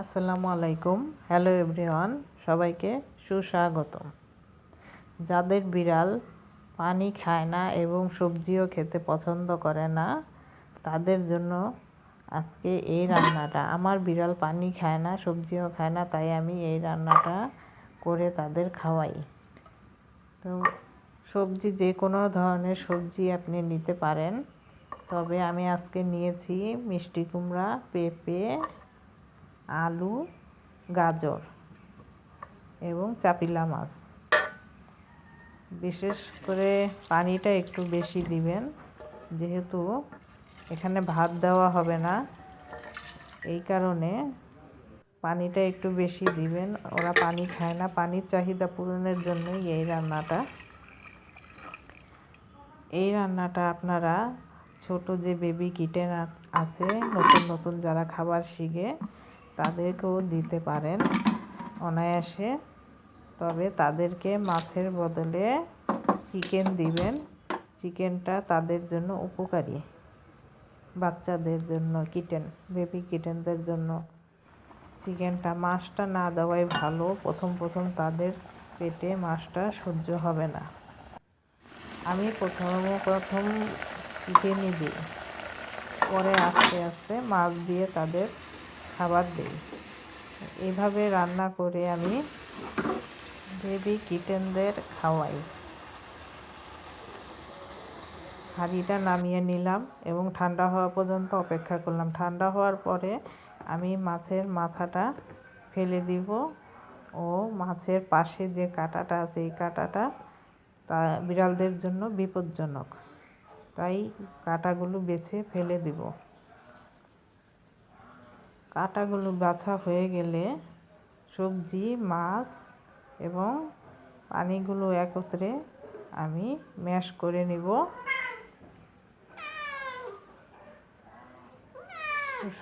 আসসালামু আলাইকুম। Hello everyone, সবাইকে সুস্বাগতম। যাদের বিড়াল পানি খায় না এবং সবজিও খেতে পছন্দ করে না, তাদের জন্য আজকে এই রান্নাটা। আমার বিড়াল পানি খায় না, সবজিও খায় না, তাই আমি এই রান্নাটা করে তাদের খাওয়াই। তো সবজি যে কোনো ধরনের সবজি আপনি নিতে পারেন, তবে আমি আজকে নিয়েছি মিষ্টি কুমড়া, পেঁপে আলু, গাজর এবং চাপিলা মাছ। বিশেষ করে পানিটা একটু বেশি দিবেন, যেহেতু এখানে ভাত দেওয়া হবে না। এই কারণে পানিটা একটু বেশি দিবেন। ওরা পানি খায় না। পানির চাহিদা পূরণের জন্যই এই রান্নাটা। এই রান্নাটা আপনারা ছোট যে বেবি কিটেন আছে, নতুন নতুন যারা খাবার শিখে তাদেরকেও দিতে পারেন অনায়াসে। তবে তাদেরকে মাছের বদলে চিকেন দিবেন। চিকেনটা তাদের জন্য উপকারী। বাচ্চাদের জন্য কিটেন, বেবি কিটেনদের জন্য। চিকেনটা মাছটা না দেওয়াই ভালো। প্রথম প্রথম তাদের পেটে মাছটা সহ্য হবে না। আমি প্রথম প্রথম চিকেনই দিই। পরে আস্তে আস্তে মাছ দিয়ে তাদের খাবার দিই। এভাবে রান্না করে আমি বেবি কিটেনদের খাওয়াই। হাঁড়িটা নামিয়ে নিলাম এবং ঠান্ডা হওয়া পর্যন্ত অপেক্ষা করলাম। ঠান্ডা হওয়ার পরে আমি মাছের মাথাটা ফেলে দিব ও মাছের পাশে যে কাঁটাটা আছে, এই কাঁটাটা তা বিড়ালদের জন্য বিপজ্জনক। তাই কাঁটাগুলো বেছে ফেলে দিব। কাঁটাগুলো বাছা হয়ে গেলে সবজি, মাছ এবং পানিগুলো একত্রে আমি ম্যাশ করে নিব।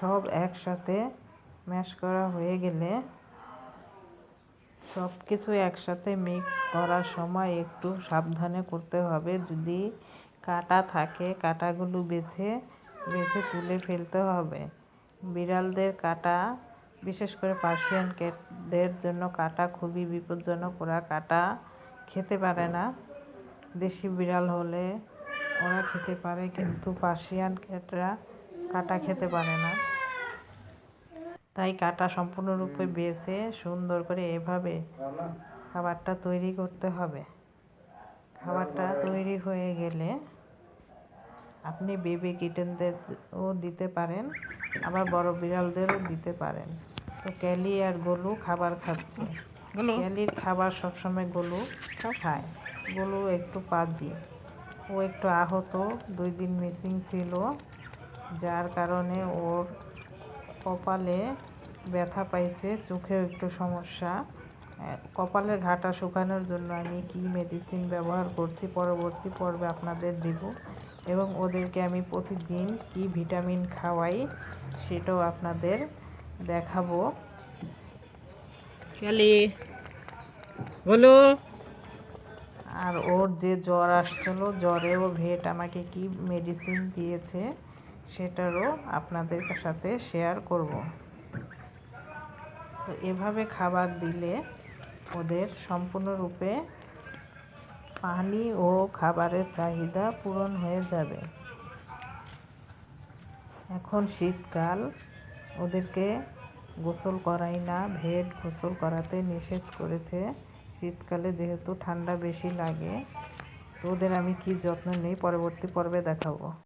সব একসাথে ম্যাশ করা হয়ে গেলে সব কিছু একসাথে মিক্স করার সময় একটু সাবধানে করতে হবে। যদি কাটা থাকে, কাটাগুলো বেছে বেছে তুলে ফেলতে হবে। বিড়ালদের কাটা, বিশেষ করে পার্সিয়ান ক্যাটদের জন্য কাটা খুবই বিপজ্জনক। ওরা কাটা খেতে পারে না। দেশি বিড়াল হলে ওরা খেতে পারে, কিন্তু পার্সিয়ান ক্যাটরা কাটা খেতে পারে না। তাই কাটা সম্পূর্ণরূপে বেছে সুন্দর করে এভাবে খাবারটা তৈরি করতে হবে। খাবারটা তৈরি হয়ে গেলে আপনি বেবি কিটেনদেরও দিতে পারেন আবার বড় বিড়ালদেরও দিতে পারেন। তো ক্যালি আর গোলু খাবার খাচ্ছে। ক্যালির খাবার সবসময় গোলু খায়। গোলু একটু পাজি। ও একটু আহত দুই দিন মিসিং ছিল যার কারণে ওর কপালে ব্যথা পাইছে চোখেও একটু সমস্যা। কপালের ঘাটা শুকানোর জন্য আমি কি মেডিসিন ব্যবহার করছি পরবর্তী পর্বে আপনাদের দিব। এবং ওদেরকে আমি প্রতিদিন কি ভিটামিন খাওয়াই সেটাও আপনাদের দেখাবো। বলো। আর ওর যে জ্বর আসছিল জ্বরেও ভেট আমাকে কি মেডিসিন দিয়েছে সেটারও আপনাদের সাথে শেয়ার করব। তো এভাবে খাবার দিলে ওদের সম্পূর্ণরূপে পানি ও খাবারের চাহিদা পূরণ হয়ে যাবে। এখন শীতকাল। ওদেরকে গোসল করাই না ভেট গোসল করাতে নিষেধ করেছে। শীতকালে যেহেতু ঠান্ডা বেশি লাগে, তো ওদের আমি কি যত্ন নেই? পরবর্তী পর্বে দেখাবো।